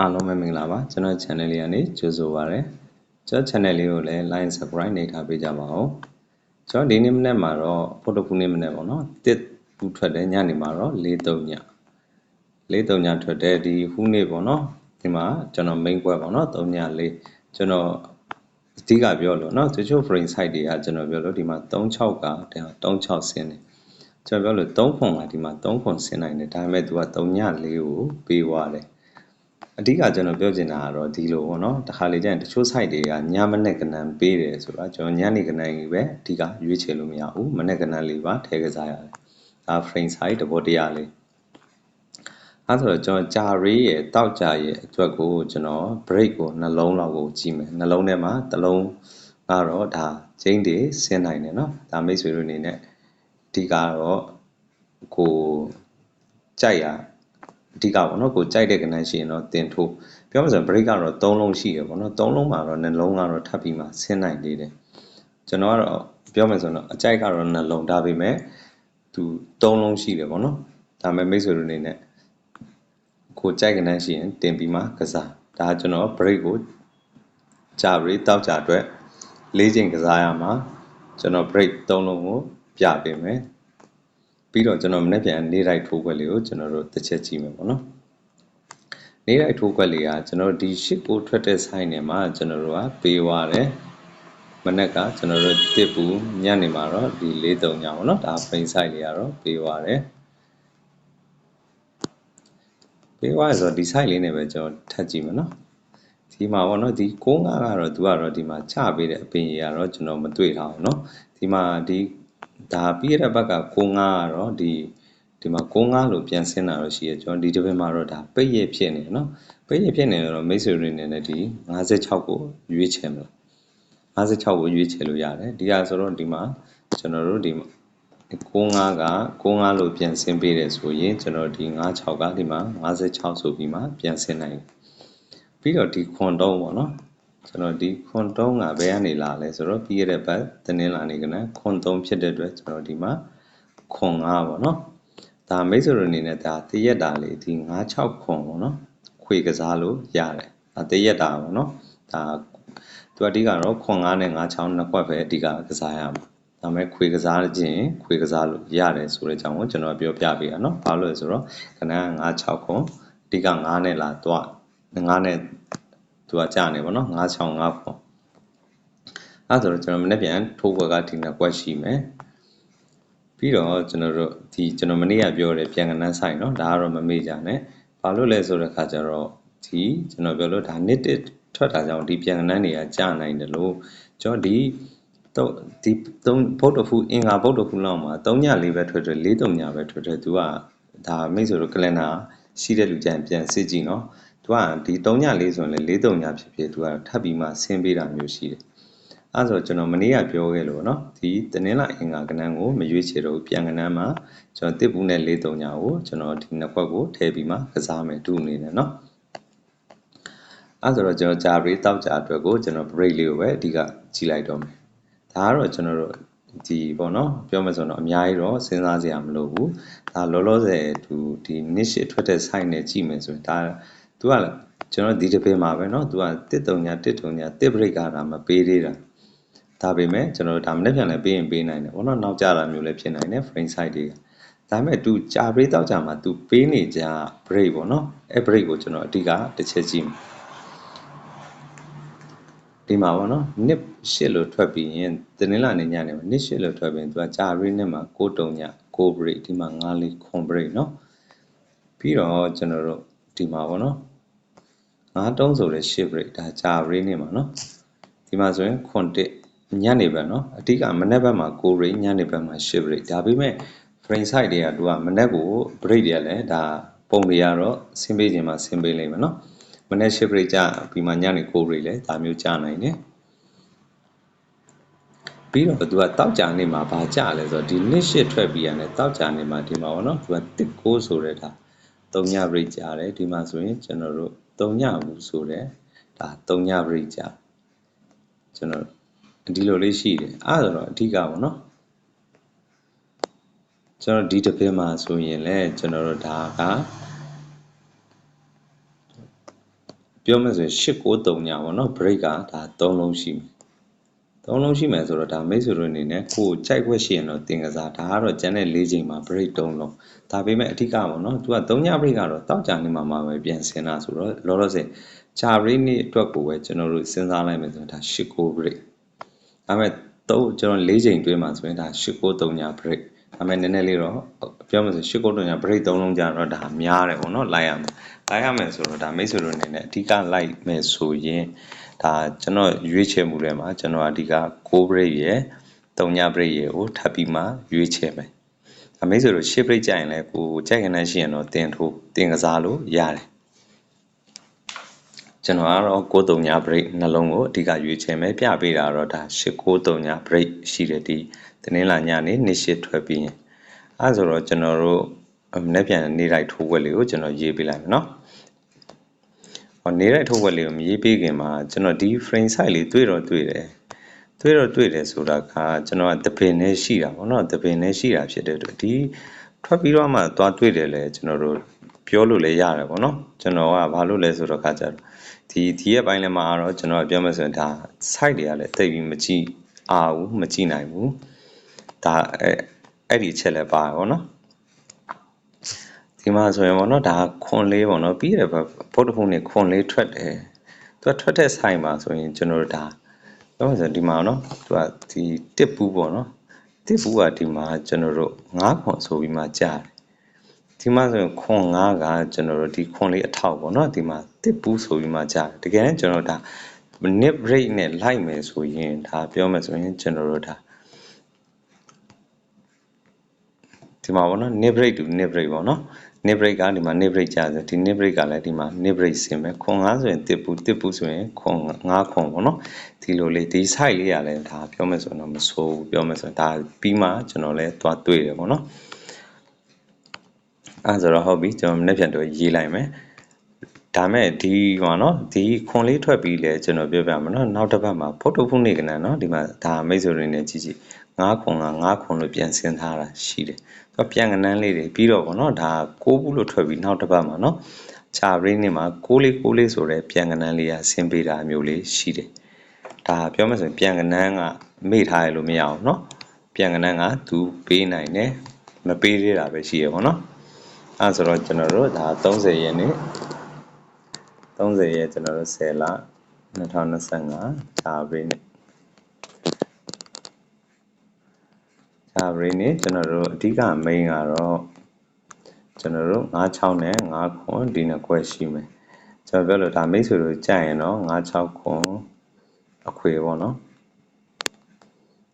အားလုံးပဲမင်္ဂလာပါကျွန်တော် channel လေးကနေကြိုဆိုပါရစေကျွန်တော် channel လေးကိုလည်း like subscribe နေထားပေးကြပါဦးကျွန်တော်ဒီနေ့မနေ့မှာတော့ဖိုတိုကူနေ့မနေ့ပေါ့နော်တစ်ပူထွက်တယ်ညနေမှာတော့၄၃ည၄၃ညထွက်တယ်ဒီဟူးနေ့ပေါ့နော်ဒီမှာကျွန်တော် main ကွက်ပေါ့နော်၃ည၄ကျွန်တော်အဓိကပြောလို့နော်တချို့ frame site တွေကကျွန်တော်ပြောလို့ဒီမှာ36က36ဆင်းတယ်ကျွန်တော်ပြောလို့3ခွန်ကဒီမှာ3ခွန်ဆင်းနိုင်တယ်ဒါပေမဲ့ तू က3ည4ကိုပေးသွားတယ် အဓိကကျွန်တော်ပြောချင်တာကတော့ဒီလိုပေါ့နော်တခါလေကျရင်တချို့ site တွေကညမနဲ့ကနန်ပေးတယ်ဆိုတာကျွန်တော်ညနေကနန်ကြီးပဲအဓိကရွေးချယ်လို့မရဘူးမနဲ့ကနန်လေးပါထည့်ကစားရတယ်ဒါ frame site တဘောတရားလေးအဲဆိုတော့ကျွန်တော်ဂျာရေးရဲ့တောက်ကြရဲ့အတွက်ကိုကျွန်တော် break ကိုနှလုံးလောက်ကိုကြည့်မယ်နှလုံးထဲမှာတစ်လုံးကတော့ဒါချင်းတွေဆင်းနိုင်တယ်เนาะဒါမိတ်ဆွေတို့အနေနဲ့အဓိကတော့ကိုကြိုက်ရ အဓိကပေါ့နော်ကိုကြိုက်တဲ့ကဏ္ဍရှိရင်တော့တင်ထိုးပြောမှဆိုရင် break ကတော့3လုံးရှိရပေါ့နော်3လုံးမှာတော့နှလုံးကတော့ထပ်ပြီးမှဆင်းနိုင်သေးတယ်ကျွန်တော်ကတော့ပြောမှဆိုတော့အကြိုက်ကတော့နှလုံးဒါပေမဲ့သူ3လုံးရှိတယ်ပေါ့နော်ဒါပေမဲ့မိတ်ဆွေတို့အနေနဲ့ကိုကြိုက်ကဏ္ဍရှိရင်တင်ပြီးမှကစားဒါကျွန်တော် break ကိုကြာပြီးတောက်ကြအတွက်၄ချိန်ကစားရမှာကျွန်တော် break 3လုံးကိုပြပေးမယ် ပြီးတော့ကျွန်တော်မနေ့ပြန်နေလိုက်ထိုးခွက်လေးကိုကျွန်တော်တို့တစ်ချက်ကြည့်မယ်ပေါ့နော်နေလိုက်ထိုးခွက်လေးကကျွန်တော်ဒီရှစ်ကိုထွက်တဲ့ဆိုင်နေမှာကျွန်တော်တို့ကပေးသွားတယ်မနေ့ကကျွန်တော်တို့တစ်ပူညနေမှာတော့ဒီ၄၃ညပေါ့နော်ဒါ frame size လေးကတော့ပေးသွားတယ်ပေးသွားဆိုတော့ဒီ site လေးနဲ့ပဲကျွန်တော်ထပ်ကြည့်မယ်နော်ဒီမှာပေါ့နော်ဒီ65ကတော့သူကတော့ဒီမှာချပေးတဲ့အပင်ကြီးကတော့ကျွန်တော်မတွေ့ထားဘူးเนาะဒီမှာဒီ ဒါပြီးရတဲ့ဘက်က65ကတော့ဒီဒီမှာ65လို့ပြန်ဆင်းတာတော့ရှိရကျွန်တော်ဒီတစ်ပင်မှာတော့ဒါပိတ်ရဖြစ်နေเนาะပိတ်ရဖြစ်နေတော့မိတ်ဆွေတွေနေနဲ့ဒီ56ကိုရွေးချယ်မလား56ကိုရွေးချယ်လို့ရတယ်ဒီဟာဆိုတော့ဒီမှာကျွန်တော်တို့ဒီ65က65လို့ပြန်ဆင်းပေးတယ်ဆိုရင်ကျွန်တော်ဒီ56ကဒီမှာ56ဆိုပြီးမှပြန်ဆင်းနိုင်ပြီးတော့ဒီခွန်တုံးပေါ့နော် ကျွန်တော်ဒီခွန်တုံးကဘယ်ကနေလာလဲဆိုတော့ပြီးရတဲ့ဘက်တင်းလာနေကနခွန်တုံးဖြစ်တဲ့အတွက်ကျွန်တော်ဒီမှာခွန်5ပေါ့နော်ဒါမိတ်ဆွေတို့အနေနဲ့ဒါတရက်တာလေးဒီ96ခွန်ပေါ့နော်ခွေကစားလို့ရတယ်ဒါတရက်တာပေါ့နော်ဒါသူအဓိကတော့ခွန်5နဲ့96နှစ်ခွက်ပဲအဓိကကစားရမှာဒါမဲ့ခွေကစားခြင်းခွေကစားလို့ရတယ်ဆိုတဲ့အကြောင်းကိုကျွန်တော်ပြောပြပေးရနော်ဘာလို့လဲဆိုတော့ခဏ96ခွန်အဓိက9နဲ့လာတော့9နဲ့ သူကကြာနေပေါ့နော်965ခွန်အဲဆိုတော့ကျွန်တော်မနေ့ပြန်ထိုးဘွက်ကဒီနှစ်ကွက်ရှိမယ်ပြီးတော့ကျွန်တော်တို့ဒီကျွန်တော်မနေ့ကပြောတဲ့ပြန်ကနန်းဆိုင်เนาะဒါကတော့မမေ့ကြနဲ့ဘာလို့လဲဆိုတဲ့ခါကျတော့ဒီကျွန်တော်ပြောလို့ဒါနှစ်တစ်ထွက်တာကြောင့်ဒီပြန်ကနန်းတွေကကြာနိုင်တယ်လို့ကျွန်တော်ဒီတော့ဒီသုံးဗုဒ္ဓဖူအင်္ဂါဗုဒ္ဓဖူလောက်မှာ3ညလေးပဲထွက်ထွက်4 3ညပဲထွက်ထွက်သူကဒါမိတ်ဆိုတော့ကလန်နာရှိတဲ့လူကြံပြန်စစ်ကြည့်เนาะ သူကဒီ3ညလေးဆိုရင်လေ4 3ညဖြစ်ဖြစ်သူကထပ်ပြီးမှဆင်းပေးတာမျိုးရှိတယ်အဲဆိုကျွန်တော်မနေ့ကပြောခဲ့လို့เนาะဒီတနင်္လာအင်္ဂါကဏ္ဍကိုမရွေးချယ်တော့ပြန်ကဏ္ဍမှာကျွန်တော်တစ်ဘူးနဲ့4 3ညကိုကျွန်တော်ဒီနှစ်ခွက်ကိုထည့်ပြီးမှကစားမယ်တူအနေနဲ့เนาะအဲဆိုတော့ကျွန်တော်ဂျာဘရီတောက်ကြအတွက်ကိုကျွန်တော် break လေးကိုပဲအဓိကကြည့်လိုက်တော့မယ်ဒါကတော့ကျွန်တော်တို့ဒီပေါ့နော်ပြောမှဆိုတော့အများကြီးတော့စဉ်းစားစရာမလိုဘူးဒါလောလောဆယ်သူဒီ niche ထွက်တဲ့ site နဲ့ကြည့်မယ်ဆိုရင်ဒါ သူကကျွန်တော်ဒီတစ်ပေးမှာပဲเนาะသူကတစ်တုံညာတစ်တုံညာတစ် break ကတာမပေးသေးတာဒါပေမဲ့ကျွန်တော်ဒါမနေ့ပြန်လည်းပေးရင်ပေးနိုင်တယ်ဘောနော်နောက်ကြတာမျိုးလည်းဖြစ်နိုင်တယ် frame size တွေကဒါပေမဲ့သူကြာပရိတောက်ကြမှာသူပေးနေကြ break ပေါ့နော်အဲ break ကိုကျွန်တော်အဓိကတစ်ချက်ကြည့်မယ်ဒီမှာပေါ့နော်နစ်ရှစ်လို့ထွက်ပြီးရင်တင်းလာနေညနေမှာနစ်ရှစ်လို့ထွက်ပြီးရင်သူကကြာရီနဲ့မှာကိုတုံညကို break ဒီမှာ9လေးခွန် break เนาะပြီးတော့ကျွန်တော်တို့ ဒီမှာပေါ့နော်9တုံးဆိုတဲ့ shift break ဒါ Java break နေမှာနော်ဒီမှာဆိုရင်ခွန်တစ်ညနေဘက်နော်အတိကမနေ့ဘက်မှာ9 break ညနေဘက်မှာ10 break ဒါပေမဲ့ frame size တွေကသူကမနေ့ကို break တွေကလည်းဒါပုံတွေကတော့ဆင်းပေးခြင်းမှာဆင်းပေးလိမ့်မယ်နော်မနေ့10 break ကြပြီးမှညနေ9 break လည်းဒါမျိုးကြနိုင်တယ်ပြီးတော့သူကတောက်ကြနေမှာဗာကြလဲဆိုတော့ဒီ niche ထွက်ပြီးရတယ်တောက်ကြနေမှာဒီမှာပေါ့နော်သူကတစ်ကိုးဆိုတဲ့ဒါ 3ည rate ကြတယ်ဒီမှာဆိုရင်ကျွန်တော်တို့3ညဘူးဆိုတဲ့ဒါ3ည rate ကြကျွန်တော်ဒီလိုလေးရှိတယ်အဲ့ဒါတော့အဓိကပေါ့နော်ကျွန်တော်ဒီတစ်ပင်မှာဆိုရင်လည်းကျွန်တော်တို့ဒါကပြောမယ်ဆိုရင်893ညပေါ့နော် break ကဒါ3လုံးရှိမယ် 3လုံးရှိမယ်ဆိုတော့ဒါမိတ်ဆွေတို့အနေနဲ့ကိုယ်ကြိုက်ခွက်ရှိရင်တော့တင်ကစားဒါကတော့ကျန်တဲ့၄ချိန်မှာ break 3လုံးဒါပေမဲ့အဓိကပေါ့နော်သူက3ည break ကတော့တောက်ကြနေမှာမှာပဲပြန်ဆင်းတာဆိုတော့လောလောဆယ်ဂျာ break နေ့အတွက်ကိုပဲကျွန်တော်တို့စဉ်းစားလိုက်မယ်ဆိုရင်ဒါ89 break ဒါပေမဲ့တော့ကျွန်တော်၄ချိန်တွင်းမှာဆိုရင်ဒါ89 3ည break ဒါပေမဲ့နည်းနည်းလေးတော့ပြောမှဆို89 3ည break 3လုံးကြာတော့ဒါများတယ်ပေါ့နော်လိုက်ရမယ်လိုက်ရမယ်ဆိုတော့ဒါမိတ်ဆွေတို့အနေနဲ့အဓိကလိုက်မယ်ဆိုရင် ဒါကျွန်တော်ရွေးချယ်မှုတွေမှာကျွန်တော်အဓိက6 break ရယ်3ည break ရယ်ကိုထပ်ပြီးမှရွေးချယ်မယ်အမေဆိုလို့ရှေ့ break ကြရင်လည်းကိုကြိုက်ခဏရှိရင်တော့တင်ထိုးတင်ကစားလို့ရတယ်ကျွန်တော်ကတော့93ည break နှလုံးကိုအဓိကရွေးချယ်မယ်ပြပေးတာတော့ဒါ893ည break ရှိတယ်ဒီတင်းလာညနေနေ့ရှိထွက်ပြီးရင်အဲဆိုတော့ကျွန်တော်တို့မနေ့ပြန်နေလိုက်ထိုးွက်လေးကိုကျွန်တော်ရေးပေးလိုက်မယ်နော်ဟော နေလိုက်ထိုးွက်လေးကိုမရေးပေးခင်မှာကျွန်တော်ဒီ frame size လေးတွေ့တော့တွေ့တယ်တွေ့တော့တွေ့တယ်ဆိုတာကကျွန်တော်ကတပင်နဲ့ရှိတာပေါ့နော်တပင်နဲ့ရှိတာဖြစ်တဲ့အတွက်ဒီထွက်ပြီးတော့မှသွားတွေ့တယ်လေကျွန်တော်တို့ပြောလို့လည်းရတယ်ပေါ့နော်ကျွန်တော်ကဘာလို့လဲဆိုတော့ခါကြတော့ဒီဒီရဲ့ပိုင်းလည်းမှာတော့ကျွန်တော်ပြောမှဆိုရင်ဒါ site တွေကလည်းတိတ်ပြီးမကြည့်အားဘူးမကြည့်နိုင်ဘူးဒါအဲ့အဲ့ဒီအချက်လည်းပါပေါ့နော် ဒီမှာဆိုရင်ပေါ့နော်ဒါခွန်လေးပေါ့နော်ပြီးတယ်ဗုဒ္ဓဖုန်းနေခွန်လေးထွက်တယ်သူကထွက်တဲ့ site မှာဆိုရင်ကျွန်တော်တို့ဒါပြောမှဆိုဒီမှာနော်သူကဒီတစ်ပူးပေါ့နော်တစ်ပူးကဒီမှာကျွန်တော်တို့9ခွန်ဆိုပြီးမှကြားတယ်ဒီမှာဆိုရင်ခွန်9ကကျွန်တော်တို့ဒီခွန်လေးအထောက်ပေါ့နော်ဒီမှာတစ်ပူးဆိုပြီးမှကြားတယ်တကယ်လည်းကျွန်တော်တို့ဒါ minute break နဲ့လိုက်မယ်ဆိုရင်ဒါပြောမယ်ဆိုရင်ကျွန်တော်တို့ဒါဒီမှာပေါ့နော် net break to net break ပေါ့နော် net break ကဒီမှာ net break ကြာဆိုဒီ net break ကလည်းဒီမှာ net break ဆင်မယ်ခွန်9ဆိုရင်တစ်ပူတစ်ပူဆိုရင်ခွန်9ခွန်ပေါ့နော်ဒီလိုလေးဒီ site လေးရလဲဒါပြောမယ်ဆိုရင်တော့မဆိုးဘူးပြောမယ်ဆိုရင်ဒါပြီးမှကျွန်တော်လည်းသွားတွေ့တယ်ပေါ့နော်အဲဆိုတော့ဟုတ်ပြီကျွန်တော်မနေ့ပြန်တော့ရေးလိုက်မယ်ဒါမဲ့ဒီဟောနော်ဒီခွန်လေးထွက်ပြီးလဲကျွန်တော်ပြောပြမှာနော်နောက်တစ်ပတ်မှာဖော်တိုဖုန်းနေကနနော်ဒီမှာဒါမိတ်ဆွေတွေနဲ့ကြည့်ကြည့် 9ခွန်က9ခွန်လို့ပြန်ဆင်းထားတာရှိတယ်သူပြန်ကနန်းလေးတွေပြီးတော့ဗောနော်ဒါ6ဘူးလို့ထွက်ပြီးနောက်တစ်ပတ်မှာနော်ချာရင်းနေမှာ6လေး6လေးဆိုတဲ့ပြန်ကနန်းလေးကဆင်းပေးတာမျိုးလေးရှိတယ်ဒါပြောမှဆိုရင်ပြန်ကနန်းကမေ့ထားရလို့မရအောင်နော်ပြန်ကနန်းကသူပေးနိုင်တယ်မပေးသေးတာပဲရှိရဗောနော်အဲဆိုတော့ကျွန်တော်တို့ဒါ30ရက်နေ့30ရက်ကျွန်တော်တို့10လ2025ဒါပရိနေ ဒါပရိနေကျွန်တော်တို့အဓိက main ကတော့ကျွန်တော်တို့96နဲ့9ခွန်ဒီနှစ်ခွဲရှိမယ်ကျွန်တော်ပြောလို့ဒါမိတ်ဆွေတို့ကြိုက်ရင်တော့96ခွန်အခွေပေါ့နော်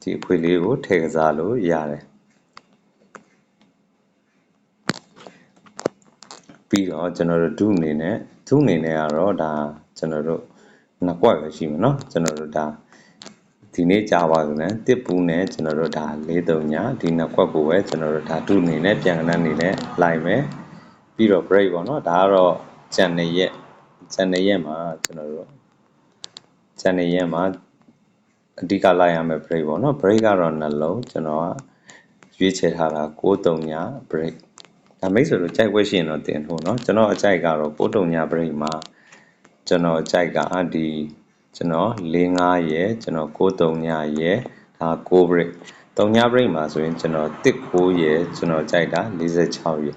ဒီအခွေလေးကိုထည့်ကစားလို့ရတယ်ပြီးတော့ကျွန်တော်တို့ဒုအနေနဲ့ဒုအနေနဲ့ကတော့ဒါကျွန်တော်တို့နှစ်ကွက်ပဲရှိမှာเนาะကျွန်တော်တို့ဒါ ဒီနေ့ကြာပါကနန်တစ်ပူနဲ့ကျွန်တော်တို့ဒါ၄တုံညာဒီနှစ်ခွက်ကိုပဲကျွန်တော်တို့ဒါဒုအနေနဲ့ပြန်ကနန်အနေနဲ့လိုက်မယ်ပြီးတော့ break ပေါ့နော်ဒါကတော့ဂျန်နေရက်ဂျန်နေရက်မှာကျွန်တော်တို့ဂျန်နေရက်မှာအဓိကလိုက်ရမယ် break ပေါ့နော် break ကတော့နှလုံးကျွန်တော်ကရွေးချယ်ထားတာ၉တုံညာ break ဒါမိတ်ဆိုလို့ကြိုက်ဝဲရှင်တော့တင်ထို့နော်ကျွန်တော်အကြိုက်ကတော့၉တုံညာ break မှာကျွန်တော်ကြိုက်ကဒီ ကျွန်တော်45ရယ်ကျွန်တော်63ညရယ်ဒါ6 break 3ည break မှာဆိုရင်ကျွန်တော်19ရယ်ကျွန်တော်ကြိုက်တာ46ရယ်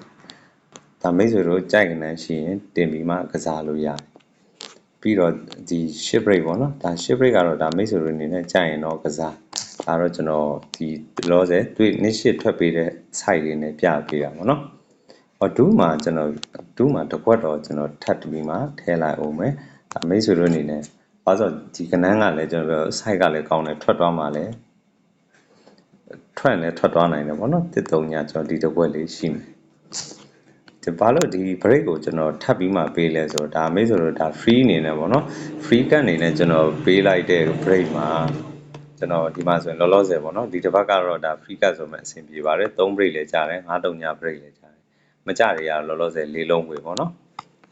ဒါမိတ်ဆွေတို့ကြိုက်ကနေရှိရင်တင်ပြီးမှကစားလို့ရတယ်ပြီးတော့ဒီ shift break ပေါ့နော်ဒါ shift break ကတော့ဒါမိတ်ဆွေတို့အနေနဲ့ကြိုက်ရင်တော့ကစားဒါတော့ကျွန်တော်ဒီလောဆယ်တွေ့နှစ်ရှစ်ထွက်ပေးတဲ့ site လေးနဲ့ပြပေးတာပေါ့နော်ဟောဒူးမှာကျွန်တော်ဒူးမှာတစ်ခွက်တော့ကျွန်တော်ထပ်ပြီးမှထဲလိုက်အောင်မယ်ဒါမိတ်ဆွေတို့အနေနဲ့ ဘာလို့ဒီကနန်းကလည်းကျွန်တော် site ကလည်းကောင်းတယ်ထွက်သွားမှလည်းထွက်လည်းထွက်သွားနိုင်တယ်ပေါ့နော်တစ်တုံညကျွန်တော်ဒီတစ်ခွက်လေးရှိမယ်ဒီဘာလို့ဒီ break ကိုကျွန်တော်ထပ်ပြီးမှပေးလဲဆိုတော့ဒါမိတ်ဆွေတို့ဒါ free အနေနဲ့ပေါ့နော် free cut အနေနဲ့ကျွန်တော်ပေးလိုက်တဲ့ break မှာကျွန်တော်ဒီမှာဆိုရင်လောလောဆယ်ပေါ့နော်ဒီတစ်ပတ်ကတော့ဒါ free cut ဆိုမှအဆင်ပြေပါတယ်3 break လည်းကြားတယ်5တုံည break လည်းကြားတယ်မကြတွေရလောလောဆယ်လေးလုံးဝေပေါ့နော်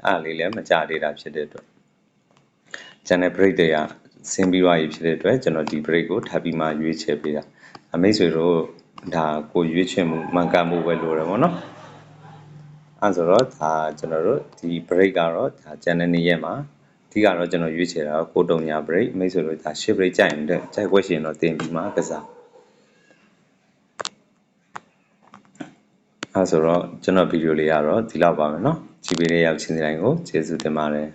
အဲ့လေးလည်းမကြသေးတာဖြစ်တဲ့အတွက် channel break တွေကဆင်းပြီးသွားပြီဖြစ်တဲ့အတွက်ကျွန်တော်ဒီ break ကိုထပ်ပြီးမှရွေးချယ်ပေးတာအမိတ်ဆွေတို့ဒါကိုရွေးချယ်မှုမှန်ကန်မှုပဲလိုတယ်ပေါ့နော်အဲဆိုတော့ဒါကျွန်တော်တို့ဒီ break ကတော့ဒါ channel နေ့ရက်မှာ ဒီကတော့ကျွန်တော်ရွေးချယ်တာကကိုတုံညာ break မိတ်ဆွေတို့ဒါ10 break ကြိုက်ရင်တဲ့ကြိုက်ွက်ရှင်တော့တင်ပြီးမှကစားအဲဆိုတော့ကျွန်တော်ဗီဒီယိုလေးကတော့ဒီလောက်ပါမယ်เนาะကြည့်ပေးတဲ့ရောက်ချင်းစီတိုင်းကိုကျေးဇူးတင်ပါတယ်